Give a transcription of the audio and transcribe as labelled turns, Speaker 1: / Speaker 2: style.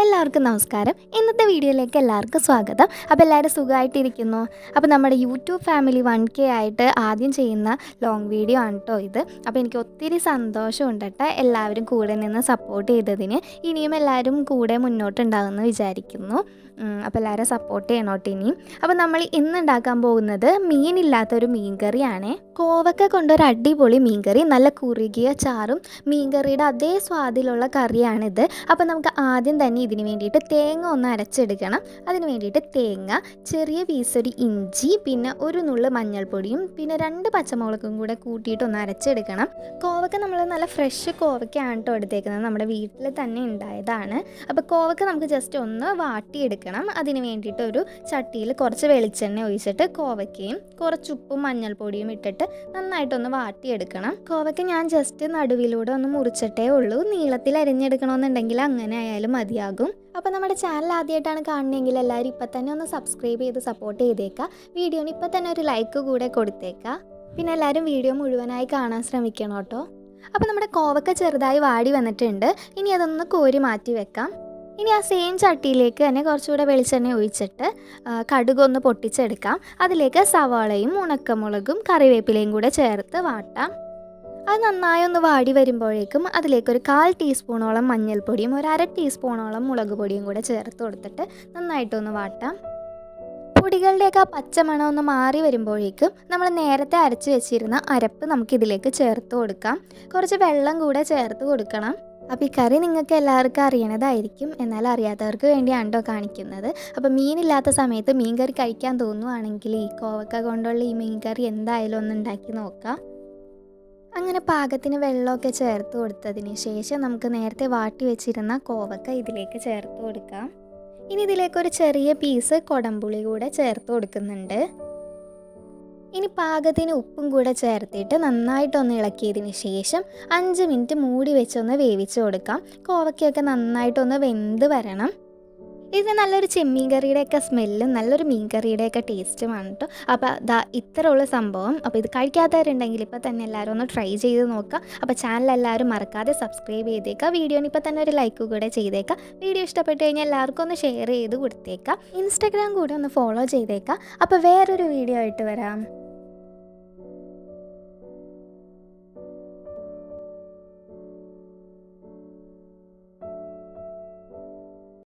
Speaker 1: എല്ലാവർക്കും നമസ്കാരം. ഇന്നത്തെ വീഡിയോയിലേക്ക് എല്ലാവർക്കും സ്വാഗതം. അപ്പോൾ എല്ലാവരും സുഖമായിട്ടിരിക്കുന്നു? അപ്പോൾ നമ്മുടെ യൂട്യൂബ് ഫാമിലി വൺ കെ ആയിട്ട് ആദ്യം ചെയ്യുന്ന ലോങ് വീഡിയോ ആണ് കേട്ടോ ഇത്. അപ്പോൾ എനിക്ക് ഒത്തിരി സന്തോഷമുണ്ട് കേട്ടോ എല്ലാവരും കൂടെ നിന്ന് സപ്പോർട്ട് ചെയ്തതിന്. ഇനിയും എല്ലാവരും കൂടെ മുന്നോട്ടുണ്ടാകുമെന്ന് വിചാരിക്കുന്നു. അപ്പോൾ എല്ലാവരും സപ്പോർട്ട് ചെയ്യണം ഇനിയും. അപ്പോൾ നമ്മൾ ഇന്ന് ഉണ്ടാക്കാൻ പോകുന്നത് മീനില്ലാത്തൊരു മീൻകറിയാണേ. കോവക്ക കൊണ്ടൊരു അടിപൊളി മീൻകറി നല്ല കുറുകിയ ചാറും മീൻകറിയുടെ അതേ സ്വാദിലുള്ള കറിയാണിത്. അപ്പോൾ നമുക്ക് ആദ്യം തന്നെ ഇതിന് വേണ്ടിയിട്ട് തേങ്ങ ഒന്ന് അരച്ചെടുക്കണം. അതിന് വേണ്ടിയിട്ട് തേങ്ങ ചെറിയ പീസൊരു ഇഞ്ചി പിന്നെ ഒരു നുള്ള് മഞ്ഞൾപ്പൊടിയും പിന്നെ രണ്ട് പച്ചമുളകും കൂടെ കൂട്ടിയിട്ട് ഒന്ന് അരച്ചെടുക്കണം. കോവക്ക നമ്മൾ നല്ല ഫ്രഷ് കോവക്കയാണ് കേട്ടോ എടുത്തേക്കുന്നത്. നമ്മുടെ വീട്ടിൽ തന്നെ ഉണ്ടായതാണ്. അപ്പോൾ കോവക്ക നമുക്ക് ജസ്റ്റ് ഒന്ന് വാട്ടിയെടുക്കണം. അതിന് വേണ്ടിയിട്ട് ഒരു ചട്ടിയിൽ കുറച്ച് വെളിച്ചെണ്ണ ഒഴിച്ചിട്ട് കോവക്കയും കുറച്ച് ഉപ്പും മഞ്ഞൾപ്പൊടിയും ഇട്ടിട്ട് നന്നായിട്ടൊന്ന് വാട്ടിയെടുക്കണം. കോവയ്ക്ക് ഞാൻ ജസ്റ്റ് നടുവിലൂടെ ഒന്ന് മുറിച്ചിട്ടേ ഉള്ളൂ. നീളത്തിൽ അരിഞ്ഞെടുക്കണമെന്നുണ്ടെങ്കിൽ അങ്ങനെ ആയാലും മതിയാകും. അപ്പോൾ നമ്മുടെ ചാനൽ ആദ്യമായിട്ടാണ് കാണുന്നതെങ്കിൽ എല്ലാവരും ഇപ്പം തന്നെ ഒന്ന് സബ്സ്ക്രൈബ് ചെയ്ത് സപ്പോർട്ട് ചെയ്തേക്കുക വീഡിയോന് ഇപ്പം തന്നെ ഒരു ലൈക്ക് കൂടെ കൊടുത്തേക്കുക പിന്നെ എല്ലാവരും വീഡിയോ മുഴുവനായി കാണാൻ ശ്രമിക്കണം കേട്ടോ. അപ്പോൾ നമ്മുടെ കോവക്ക ചെറുതായി വാടി വന്നിട്ടുണ്ട്. ഇനി അതൊന്ന് കോരി മാറ്റി വെക്കാം. ഇനി ആ സെയിം ചട്ടിയിലേക്ക് തന്നെ കുറച്ചുകൂടെ വെളിച്ചെണ്ണ ഒഴിച്ചിട്ട് കടുകൊന്ന് പൊട്ടിച്ചെടുക്കാം. അതിലേക്ക് സവാളയും ഉണക്കമുളകും കറിവേപ്പിലയും കൂടെ ചേർത്ത് വാട്ടാം. അത് നന്നായി ഒന്ന് വാടി വരുമ്പോഴേക്കും അതിലേക്ക് ഒരു കാൽ ടീസ്പൂണോളം മഞ്ഞൾപ്പൊടിയും ഒരു അര ടീസ്പൂണോളം മുളക് പൊടിയും കൂടെ ചേർത്ത് കൊടുത്തിട്ട് നന്നായിട്ടൊന്ന് വാട്ടാം. പൊടികളുടെയൊക്കെ ആ പച്ചമണം ഒന്ന് മാറി വരുമ്പോഴേക്കും നമ്മൾ നേരത്തെ അരച്ച് വെച്ചിരുന്ന അരപ്പ് നമുക്കിതിലേക്ക് ചേർത്ത് കൊടുക്കാം. കുറച്ച് വെള്ളം കൂടെ ചേർത്ത് കൊടുക്കണം. അപ്പോൾ ഈ കറി നിങ്ങൾക്ക് എല്ലാവർക്കും അറിയണതായിരിക്കും. എന്നാൽ അറിയാത്തവർക്ക് വേണ്ടിയാണ് കേട്ടോ കാണിക്കുന്നത്. അപ്പോൾ മീനില്ലാത്ത സമയത്ത് മീൻ കറി കഴിക്കാൻ തോന്നുവാണെങ്കിൽ ഈ കോവക്ക കൊണ്ടുള്ള ഈ മീൻ കറി എന്തായാലും ഒന്ന് ഉണ്ടാക്കി നോക്കാം. അങ്ങനെ പാകത്തിന് വെള്ളമൊക്കെ ചേർത്ത് കൊടുത്തതിന് ശേഷം നമുക്ക് നേരത്തെ വാട്ടി വെച്ചിരുന്ന കോവക്ക ഇതിലേക്ക് ചേർത്ത് കൊടുക്കാം. ഇനി ഇതിലേക്ക് ഒരു ചെറിയ പീസ് കൊടമ്പുളി കൂടെ ചേർത്ത് കൊടുക്കുന്നുണ്ട്. ഇനി പാകത്തിന് ഉപ്പും കൂടെ ചേർത്തിട്ട് നന്നായിട്ടൊന്ന് ഇളക്കിയതിന് ശേഷം അഞ്ച് മിനിറ്റ് മൂടി വെച്ചൊന്ന് വേവിച്ച് കൊടുക്കാം. കോവയ്ക്കൊക്കെ നന്നായിട്ടൊന്ന് വെന്ത് വരണം. ഇത് നല്ലൊരു ചെമ്മീൻ കറിയുടെയൊക്കെ സ്മെല്ലും നല്ലൊരു മീൻ കറിയുടെയൊക്കെ ടേസ്റ്റുമാണ് കേട്ടോ അപ്പോൾ ദാ ഇത്രയുള്ള സംഭവം. അപ്പോൾ ഇത് കഴിക്കാത്തവരുണ്ടെങ്കിൽ ഇപ്പോൾ തന്നെ എല്ലാവരും ഒന്ന് ട്രൈ ചെയ്ത് നോക്കുക അപ്പോൾ ചാനൽ എല്ലാവരും മറക്കാതെ സബ്സ്ക്രൈബ് ചെയ്തേക്കുക വീഡിയോന് ഇപ്പോൾ തന്നെ ഒരു ലൈക്ക് കൂടെ ചെയ്തേക്കുക വീഡിയോ ഇഷ്ടപ്പെട്ട് കഴിഞ്ഞാൽ എല്ലാവർക്കും ഒന്ന് ഷെയർ ചെയ്ത് കൊടുത്തേക്കാം. ഇൻസ്റ്റാഗ്രാം കൂടെ ഒന്ന് ഫോളോ ചെയ്തേക്കാം. അപ്പോൾ വേറൊരു വീഡിയോ ആയിട്ട് വരാം.